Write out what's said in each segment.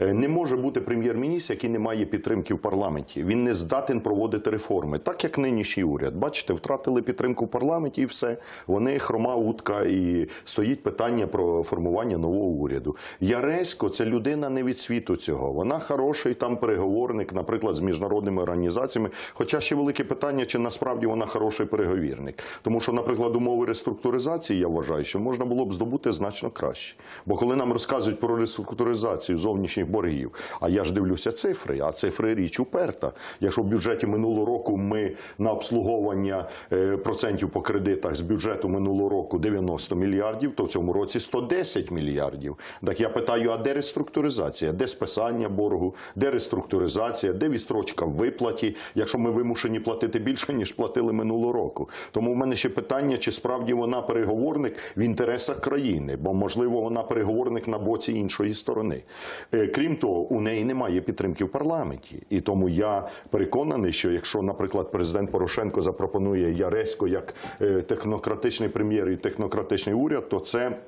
Е, Не може бути прем'єр-міністр, який не має підтримки в парламенті. Він не здатен проводити реформи, так як нинішній уряд. Бачите, втратили підтримку в парламенті і все. Вони хрома утка, і стоїть питання про формування нового уряду. Яресько це людина не від світу цього. Вона хороший там переговорник, наприклад, з міжнародними організаціями. Хоча ще велике питання, чи насправді вона хороший переговірник. Тому що, наприклад, умови реструктуризації, я вважаю, що можна було б здобути значно краще. Бо коли нам розказують про реструктуризацію зовнішніх боргів, а я ж дивлюся цифри, а цифри річ уперта. Якщо в бюджеті минулого року ми на обслуговування е, процентів по кредитах з бюджету минулого року 90 мільярдів, то в цьому році 110 мільярдів. Так я питаю, а де реструктуризація? Де списання боргу? Де реструктуризація? Де відстрочка виплаті, якщо ми вимушені платити більше, ніж платили минулого року? Тому в мене ще питання, чи справді вона переговорник в інтересах країни, бо можливо вона переговорник на боці іншої сторони. Крім того, у неї немає підтримки в парламенті, і тому я переконаний, що якщо, наприклад, президент Порошенко запропонує Яресько як е, технократичний прем'єр і технократичний уряд, то це.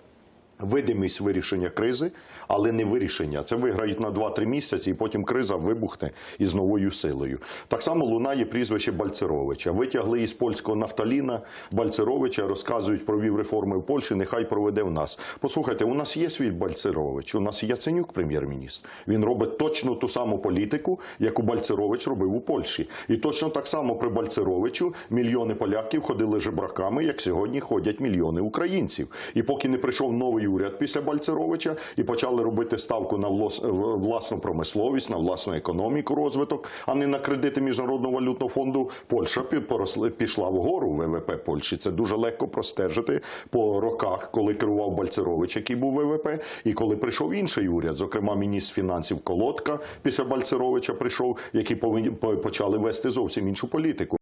Видимість вирішення кризи, але не вирішення. Це виграють на 2-3 місяці, і потім криза вибухне із новою силою. Так само лунає прізвище Бальцеровича. Витягли із польського нафталіна Бальцеровича, розказують, провів реформи в Польщі, нехай проведе в нас. Послухайте, у нас є свій Бальцерович, у нас Яценюк, прем'єр-міністр. Він робить точно ту саму політику, яку Бальцерович робив у Польщі. І точно так само при Бальцеровичу мільйони поляків ходили жебраками, як сьогодні ходять мільйони українців. І поки не прийшов новий уряд після Бальцеровича і почали робити ставку на власну промисловість, на власну економіку, розвиток, а не на кредити міжнародного валютного фонду. Польща пі- пішла вгору ВВП Польщі. Це дуже легко простежити по роках, коли керував Бальцерович, який був ВВП, і коли прийшов інший уряд, зокрема міністр фінансів Колодка після Бальцеровича прийшов, які повинні почали вести зовсім іншу політику.